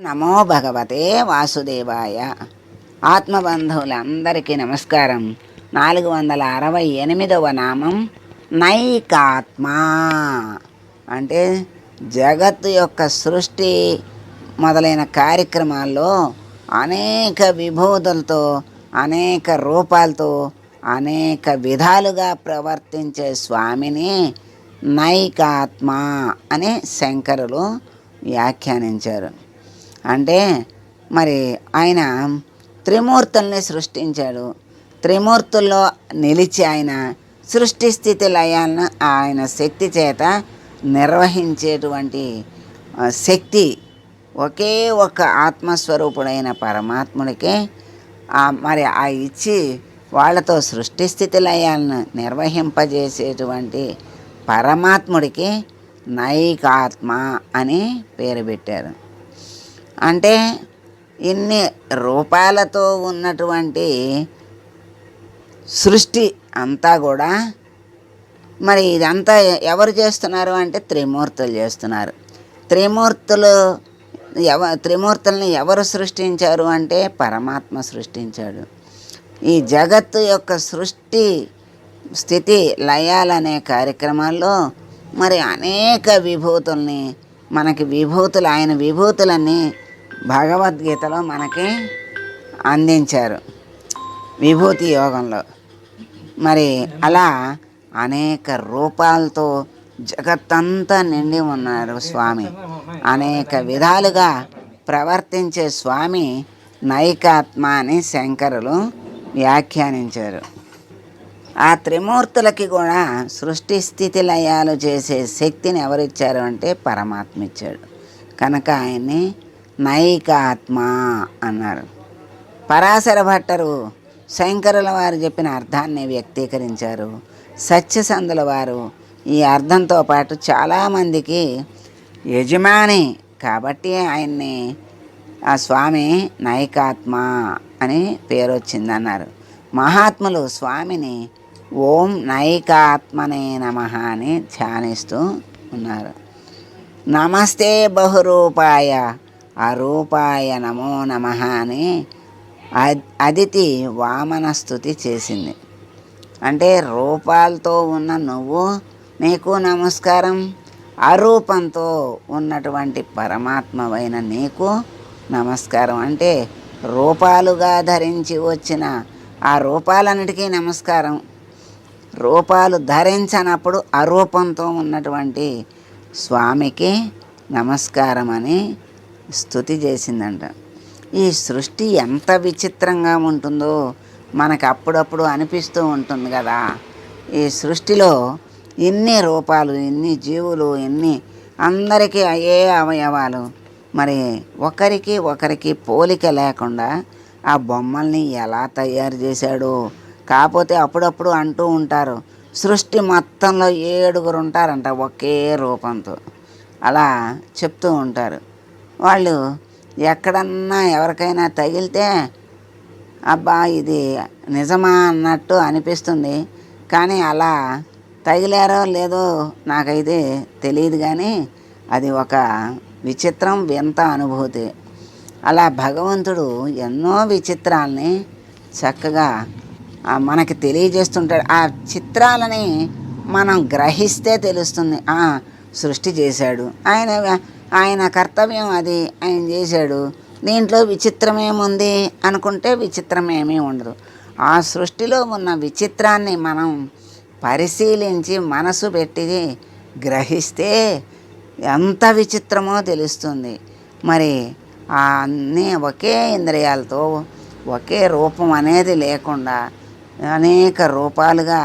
నమో భగవతే వాసుదేవాయ. ఆత్మబంధువులందరికీ నమస్కారం. నాలుగు వందల అరవై ఎనిమిదవ నామం నైకాత్మా. అంటే జగత్తు యొక్క సృష్టి మొదలైన కార్యక్రమాల్లో అనేక విభూతులతో అనేక రూపాలతో అనేక విధాలుగా ప్రవర్తించే స్వామిని నైకాత్మ అని శంకరులు వ్యాఖ్యానించారు. అంటే మరి ఆయన త్రిమూర్తుల్ని సృష్టించాడు. త్రిమూర్తుల్లో నిలిచి ఆయన సృష్టి స్థితి లయాలను ఆయన శక్తి చేత నిర్వహించేటువంటి శక్తి ఒకే ఒక ఆత్మస్వరూపుడైన పరమాత్ముడికి మరి ఆ ఇచ్చి వాళ్ళతో సృష్టి స్థితి లయాలను నిర్వహింపజేసేటువంటి పరమాత్ముడికి నైకాత్మ అని పేరు పెట్టారు. అంటే ఇన్ని రూపాలతో ఉన్నటువంటి సృష్టి అంతా కూడా మరి ఇదంతా ఎవరు చేస్తున్నారు అంటే త్రిమూర్తులు చేస్తున్నారు. త్రిమూర్తులు ఎవ త్రిమూర్తుల్ని ఎవరు సృష్టించారు అంటే పరమాత్మ సృష్టించాడు. ఈ జగత్తు యొక్క సృష్టి స్థితి లయాలనే కార్యక్రమాల్లో మరి అనేక విభూతుల్ని మనకి విభూతులు ఆయన విభూతులన్నీ భగవద్గీతలో మనకి అందించారు విభూతి యోగంలో. మరి అలా అనేక రూపాలతో జగత్తంతా నిండి ఉన్నారు స్వామి. అనేక విధాలుగా ప్రవర్తించే స్వామి నైకాత్మ అని శంకరులు వ్యాఖ్యానించారు. ఆ త్రిమూర్తులకి కూడా సృష్టి స్థితి లయాలు చేసే శక్తిని ఎవరిచ్చారు అంటే పరమాత్మ ఇచ్చాడు. కనుక ఆయన్ని నైకాత్మ అన్నారు. పరాశర భట్టరు శంకరుల వారు చెప్పిన అర్థాన్ని వ్యక్తీకరించారు. సత్యసంధుల వారు ఈ అర్థంతో పాటు చాలామందికి యజమాని కాబట్టి ఆయన్ని ఆ స్వామి నైకాత్మ అని పేరు వచ్చిందన్నారు మహాత్ములు స్వామిని ఓం నైకాత్మనే నమ అని ధ్యానిస్తూ ఉన్నారు. నమస్తే బహురూపాయ అరూపాయ నమో నమ అని అదితి వామన స్థుతి చేసింది. అంటే రూపాలతో ఉన్న నువ్వు నీకు నమస్కారం అరూపంతో ఉన్నటువంటి పరమాత్మవైన నీకు నమస్కారం. అంటే రూపాలుగా ధరించి వచ్చిన ఆ రూపాలన్నిటికీ నమస్కారం. రూపాలు ధరించనప్పుడు అరూపంతో ఉన్నటువంటి స్వామికి నమస్కారం అని స్థుతి చేసిందంట. ఈ సృష్టి ఎంత విచిత్రంగా ఉంటుందో మనకు అప్పుడప్పుడు అనిపిస్తూ ఉంటుంది కదా. ఈ సృష్టిలో ఎన్ని రూపాలు ఎన్ని జీవులు ఎన్ని అందరికీ అయ్యే అవయవాలు. మరి ఒకరికి ఒకరికి పోలిక లేకుండా ఆ బొమ్మల్ని ఎలా తయారు చేశాడు? కాకపోతే అప్పుడప్పుడు అంటూ ఉంటారు సృష్టి మొత్తంలో ఏడుగురు ఉంటారంట ఒకే రూపంతో. అలా చెప్తూ ఉంటారు. వాళ్ళు ఎక్కడన్నా ఎవరికైనా తగిలితే అబ్బా ఇది నిజమా అన్నట్టు అనిపిస్తుంది. కానీ అలా తగిలారో లేదో నాకైతే తెలియదు కానీ అది ఒక విచిత్రం వింత అనుభూతి. అలా భగవంతుడు ఎన్నో విచిత్రాలని చక్కగా మనకి తెలియజేస్తుంటాడు. ఆ చిత్రాలని మనం గ్రహిస్తే తెలుస్తుంది. సృష్టి చేశాడు. ఆయన ఆయన కర్తవ్యం అది ఆయన చేశాడు. దీంట్లో విచిత్రమేముంది అనుకుంటే విచిత్రమేమీ ఉండదు. ఆ సృష్టిలో ఉన్న విచిత్రాన్ని మనం పరిశీలించి మనసు పెట్టి గ్రహిస్తే ఎంత విచిత్రమో తెలుస్తుంది. మరి అన్నీ ఒకే ఇంద్రియాలతో ఒకే రూపం అనేది లేకుండా అనేక రూపాలుగా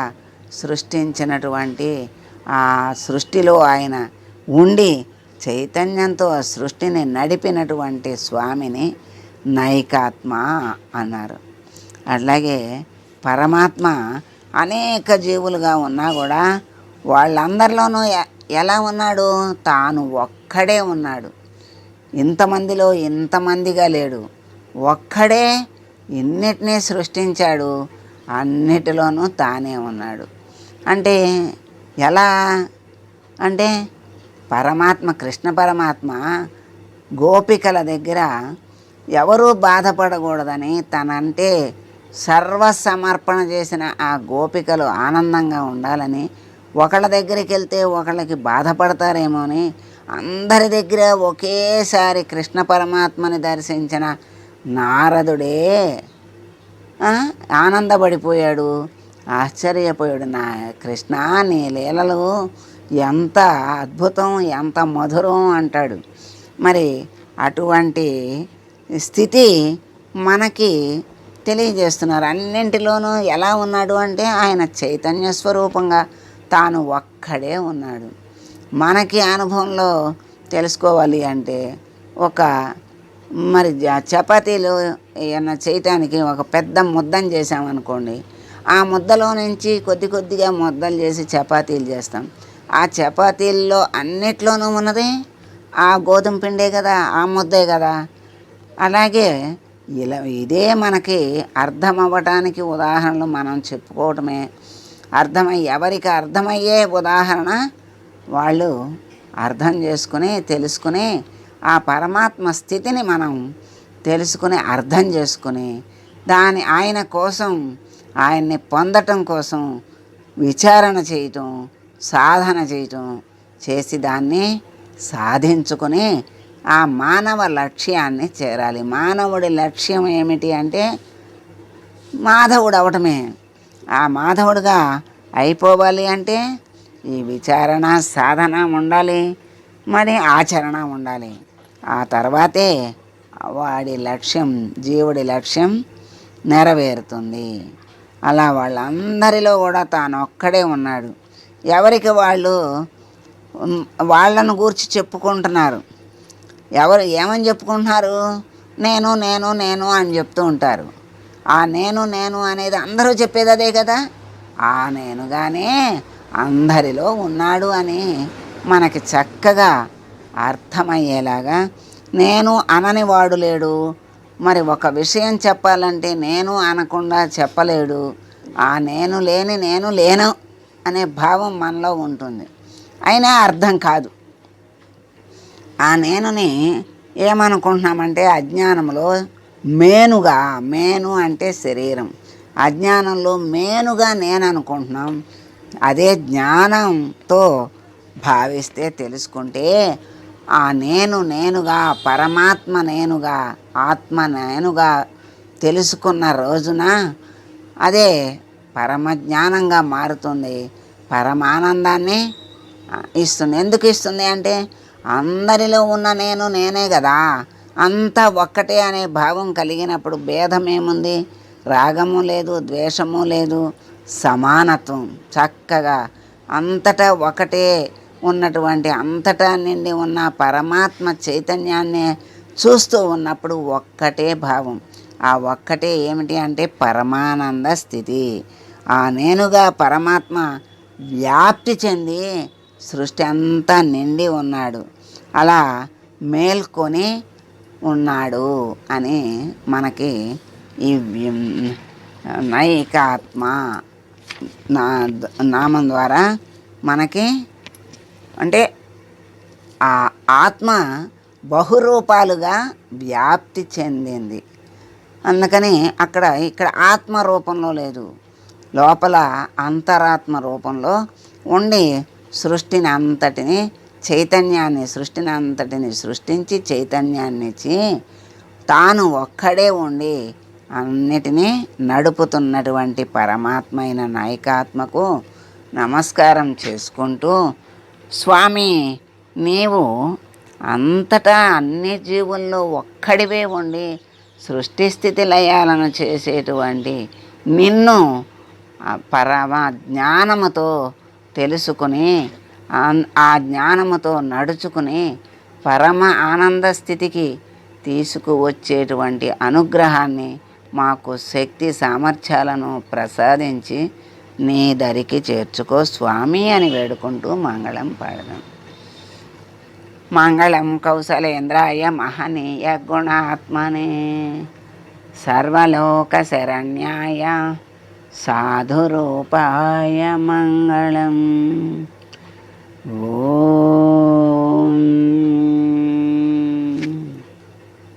సృష్టించినటువంటి ఆ సృష్టిలో ఆయన ఉండి చైతన్యంతో ఆ సృష్టిని నడిపినటువంటి స్వామిని నైకాత్మ అన్నారు. అట్లాగే పరమాత్మ అనేక జీవులుగా ఉన్నా కూడా వాళ్ళందరిలోనూ ఎలా ఉన్నాడు? తాను ఒక్కడే ఉన్నాడు. ఇంతమందిలో ఇంతమందిగా లేడు. ఒక్కడే ఇన్నిటినీ సృష్టించాడు? అన్నిటిలోనూ తానే ఉన్నాడు. అంటే ఎలా? అంటే పరమాత్మ కృష్ణ పరమాత్మ గోపికల దగ్గర ఎవరూ బాధపడకూడదని తనంటే సర్వసమర్పణ చేసిన ఆ గోపికలు ఆనందంగా ఉండాలని ఒకళ్ళ దగ్గరికి వెళ్తే ఒకళ్ళకి బాధపడతారేమో అని అందరి దగ్గర ఒకేసారి కృష్ణ పరమాత్మని దర్శించిన నారదుడే ఆనందపడిపోయాడు ఆశ్చర్యపోయాడు. నా కృష్ణ నీ లీలలు ఎంత అద్భుతం ఎంత మధురం అంటాడు. మరి అటువంటి స్థితి మనకి తెలియజేస్తున్నారు. అన్నింటిలోనూ ఎలా ఉన్నాడు అంటే ఆయన చైతన్య స్వరూపంగా తాను ఒక్కడే ఉన్నాడు. మనకి అనుభవంలో తెలుసుకోవాలి అంటే ఒక మరి చపాతీలు ఏమన్నా చేయటానికి ఒక పెద్ద ముద్దని చేసామనుకోండి ఆ ముద్దలో నుంచి కొద్ది కొద్దిగా ముద్దలు చేసి చపాతీలు చేస్తాం. ఆ చపాతీల్లో అన్నిట్లోనూ ఉన్నది. ఆ గోధుమ పిండే కదా ఆ ముద్దే కదా. అలాగే ఇలా ఇదే మనకి అర్థం అవ్వటానికి ఉదాహరణలు మనం చెప్పుకోవటమే. అర్థమై ఎవరికి అర్థమయ్యే ఉదాహరణ వాళ్ళు అర్థం చేసుకుని తెలుసుకుని ఆ పరమాత్మ స్థితిని మనం తెలుసుకుని అర్థం చేసుకుని దాని ఆయన కోసం ఆయన్ని పొందటం కోసం విచారణ చేయటం సాధన చేయటం చేసి దాన్ని సాధించుకొని ఆ మానవ లక్ష్యాన్ని చేరాలి. మానవుడి లక్ష్యం ఏమిటి అంటే మాధవుడు అవటమే. ఆ మాధవుడుగా అయిపోవాలి అంటే ఈ విచారణ సాధన ఉండాలి మరి ఆచరణ ఉండాలి. ఆ తర్వాతే వాడి లక్ష్యం జీవుడి లక్ష్యం నెరవేరుతుంది. అలా వాళ్ళందరిలో కూడా తాను ఒక్కడే ఉన్నాడు. ఎవరికి వాళ్ళు వాళ్ళను గూర్చి చెప్పుకుంటున్నారు. ఎవరు ఏమని చెప్పుకుంటున్నారు? నేను నేను నేను అని చెప్తూ ఉంటారు. ఆ నేను నేను అనేది అందరూ చెప్పేది అదే కదా? ఆ నేనుగానే అందరిలో ఉన్నాడు అని మనకి చక్కగా అర్థమయ్యేలాగా నేను అనని వాడు లేడు. మరి ఒక విషయం చెప్పాలంటే నేను అనకుండా చెప్పలేడు. ఆ నేను లేని నేను లేను. భావం మనలో ఉంటుంది. అయినా అర్థం కాదు. ఆ నేనుని ఏమనుకుంటున్నామంటే అజ్ఞానంలో మేనుగా మేను అంటే శరీరం. అజ్ఞానంలో మేనుగా నేను అనుకుంటున్నాం అదే జ్ఞానంతో భావిస్తే తెలుసుకుంటే ఆ నేను నేనుగా పరమాత్మ నేనుగా ఆత్మ నేనుగా తెలుసుకున్న రోజున అదే పరమజ్ఞానంగా మారుతుంది. పరమానందాన్ని ఇస్తుంది. ఎందుకు ఇస్తుంది అంటే అందరిలో ఉన్న నేను నేనే కదా. అంతా ఒక్కటే అనే భావం కలిగినప్పుడు భేదం ఏముంది? రాగము లేదు ద్వేషము లేదు సమానత్వం చక్కగా. అంతటా ఒకటే ఉన్నటువంటి అంతటా నిండి ఉన్న పరమాత్మ చైతన్యాన్ని చూస్తూ ఉన్నప్పుడు ఒక్కటే భావం. ఆ ఒక్కటే ఏమిటి అంటే పరమానంద స్థితి. ఆ నేనుగా పరమాత్మ వ్యాప్తి చెంది సృష్టి అంతా నిండి ఉన్నాడు. అలా మేల్కొని ఉన్నాడు అని మనకి ఈ నైకాత్మ నా నామం ద్వారా మనకి అంటే ఆ ఆత్మ బహురూపాలుగా వ్యాప్తి చెందింది. అందుకని అక్కడ ఇక్కడ ఆత్మ రూపంలో లేదు. లోపల అంతరాత్మ రూపంలో ఉండి సృష్టిని అంతటిని చైతన్యాన్ని సృష్టిని అంతటిని సృష్టించి చైతన్యాన్ని ఇచ్చి తాను ఒక్కడే ఉండి అన్నిటినీ నడుపుతున్నటువంటి పరమాత్మ అయిన నాయకాత్మకు నమస్కారం చేసుకుంటూ స్వామి నీవు అంతటా అన్ని జీవుల్లో ఒక్కడివే ఉండి సృష్టి స్థితి లయాలను చేసేటువంటి నిన్ను పరమ జ్ఞానముతో తెలుసుకుని ఆ జ్ఞానముతో నడుచుకుని పరమ ఆనంద స్థితికి తీసుకువచ్చేటువంటి అనుగ్రహాన్ని మాకు శక్తి సామర్థ్యాలను ప్రసాదించి నీ దరికి చేర్చుకో స్వామి అని వేడుకుంటూ మంగళం పాడదాం. మంగళం కౌశలేంద్రాయ మహనీయ గుణాత్మనే సర్వలోక శరణ్యాయ साधुरूपाय मङ्गलम्। ॐ